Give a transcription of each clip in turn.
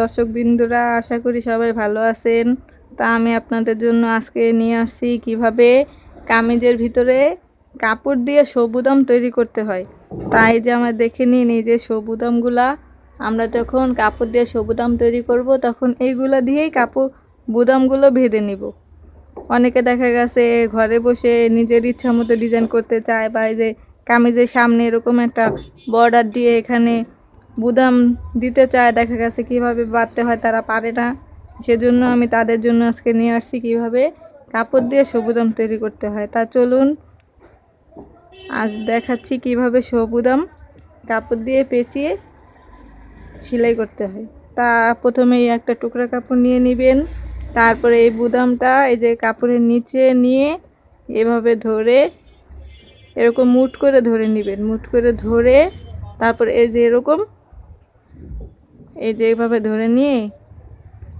দর্শক বিন্দুরা আশা করি সবাই ভালো আছেন। তা আমি আপনাদের জন্য আজকে নিয়ে আসছি কীভাবে কামিজের ভিতরে কাপড় দিয়ে সবুদাম তৈরি করতে হয়। তাই যে আমরা দেখে নিন এই যে সবুদামগুলা, আমরা যখন কাপড় দিয়ে সবুদাম তৈরি করব, তখন এইগুলো দিয়েই কাপড়, বুদামগুলো বেঁধে নিব। অনেকে দেখা গেছে ঘরে বসে নিজের ইচ্ছা মতো ডিজাইন করতে চায় বা এই যে কামিজের সামনে এরকম একটা বর্ডার দিয়ে এখানে বুদাম দিতে চায়, দেখা গেছে কীভাবে বাঁধতে হয় তারা পারে না। সেজন্য আমি তাদের জন্য আজকে নিয়ে আসছি কীভাবে কাপড় দিয়ে সবুদাম তৈরি করতে হয়। তা চলুন, আজ দেখাচ্ছি কীভাবে সবুদাম কাপড় দিয়ে পেঁচিয়ে সেলাই করতে হয়। তা প্রথমেই একটা টুকরা কাপড় নিয়ে নেবেন। তারপরে এই বুদামটা এই যে কাপড়ের নিচে নিয়ে এভাবে ধরে, এরকম মুট করে ধরে নেবেন। মুট করে ধরে তারপর এই যে এরকম এই যে এইভাবে ধরে নিয়ে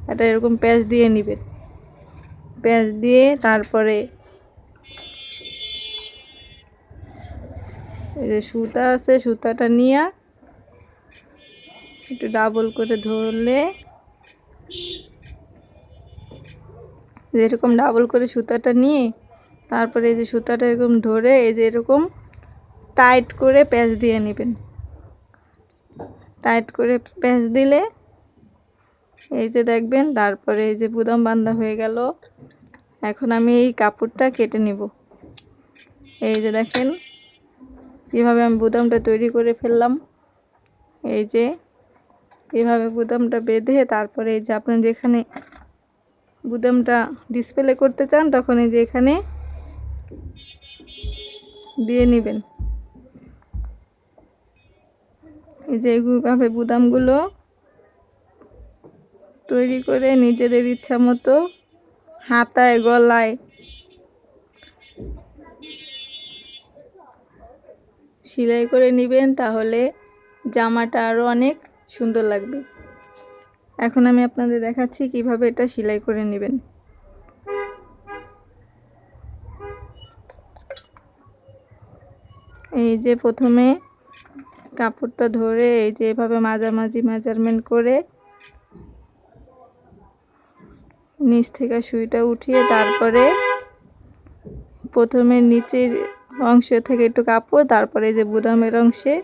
এটা এরকম প্যাচ দিয়ে নেবেন প্যাচ দিয়ে তারপরে এই যে সুতা আছে, সুতাটা নিয়ে একটু ডাবল করে ধরলে এরকম ডাবল করে সুতাটা নিয়ে তারপরে এই যে সুতাটা এরকম ধরে এই যে এরকম টাইট করে প্যাচ দিয়ে নেবেন। টাইট করে প্যাচ দিলে এই যে দেখবেন, তারপরে এই যে বুদাম বান্ধা হয়ে গেল। এখন আমি এই কাপড়টা কেটে নিব। এই যে দেখেন কীভাবে আমি বুদামটা তৈরি করে ফেললাম। এই যে এভাবে বুদামটা বেঁধে তারপরে এই যে আপনি যেখানে বুদামটা ডিসপ্লে করতে চান, তখন এই যে এখানে দিয়ে নেবেন। এই যে এইভাবে বুদামগুলো তৈরি করে নিজেদের ইচ্ছা মতো হাতায়, গলায় সেলাই করে নেবেন, তাহলে জামাটা আরও অনেক সুন্দর লাগবে। এখন আমি আপনাদের দেখাচ্ছি কীভাবে এটা সেলাই করে নেবেন। এই যে প্রথমে কাপড়টা ধরে এই যে এভাবে মাঝামাঝি মেজারমেন্ট করে নিচ থেকে সুইটা উঠিয়ে তারপরে প্রথমে নিচের অংশ থেকে একটু কাপড়, তারপরে যে বুদামের অংশে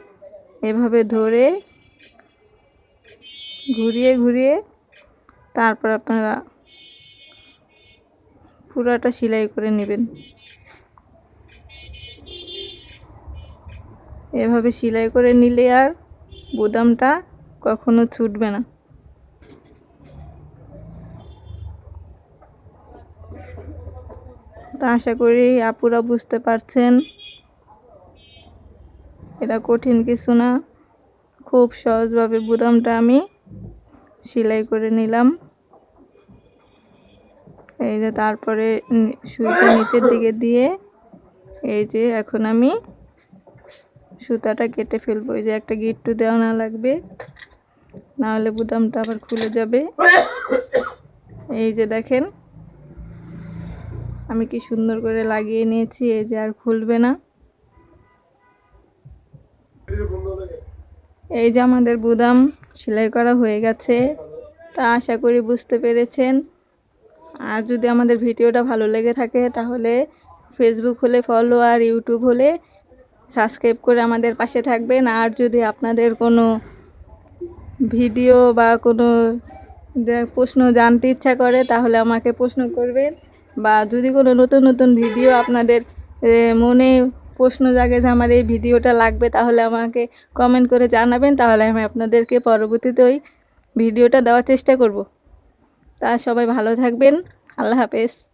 এভাবে ধরে ঘুরিয়ে ঘুরিয়ে তারপর আপনারা পুরাটা সেলাই করে নেবেন। এভাবে সেলাই করে নিলে আর বুদামটা কখনো ছুটবে না। তো আশা করি আপুরা বুঝতে পারছেন। এটা কঠিন কিছু না। খুব সহজভাবে বুদামটা আমি সেলাই করে নিলাম। এই যে তারপরে সুইটা নিচের দিকে দিয়ে এই যে এখন আমি সুতাটা কেটে ফেলব এই যে একটা গিট্টু দেওয়া না লাগবে। নাহলে বুদামটা আবার খুলে যাবে। এই যে দেখেন, আমি কি সুন্দর করে লাগিয়ে নিয়েছি, এই যে আর খুলবে না। এই যে আমাদের বুদাম সেলাই করা হয়ে গেছে, তা আশা করি বুঝতে পেরেছেন। আর যদি আমাদের ভিডিওটা ভালো লেগে থাকে, তাহলে ফেসবুক হলে ফলো আর ইউটিউব হলে সাবস্ক্রাইব করে আমাদের পাশে থাকবেন। আর যদি আপনাদের কোনো ভিডিও বা কোনো প্রশ্ন জানতে ইচ্ছা করে, তাহলে আমাকে প্রশ্ন করবেন। বা যদি কোনো নতুন নতুন ভিডিও আপনাদের মনে প্রশ্ন জাগে যে আমার এই ভিডিওটা লাগবে, তাহলে আমাকে কমেন্ট করে জানাবেন। তাহলে আমি আপনাদেরকে পরবর্তীতে ওই ভিডিওটা দেওয়ার চেষ্টা করব। তা সবাই ভালো থাকবেন। আল্লাহ হাফেজ।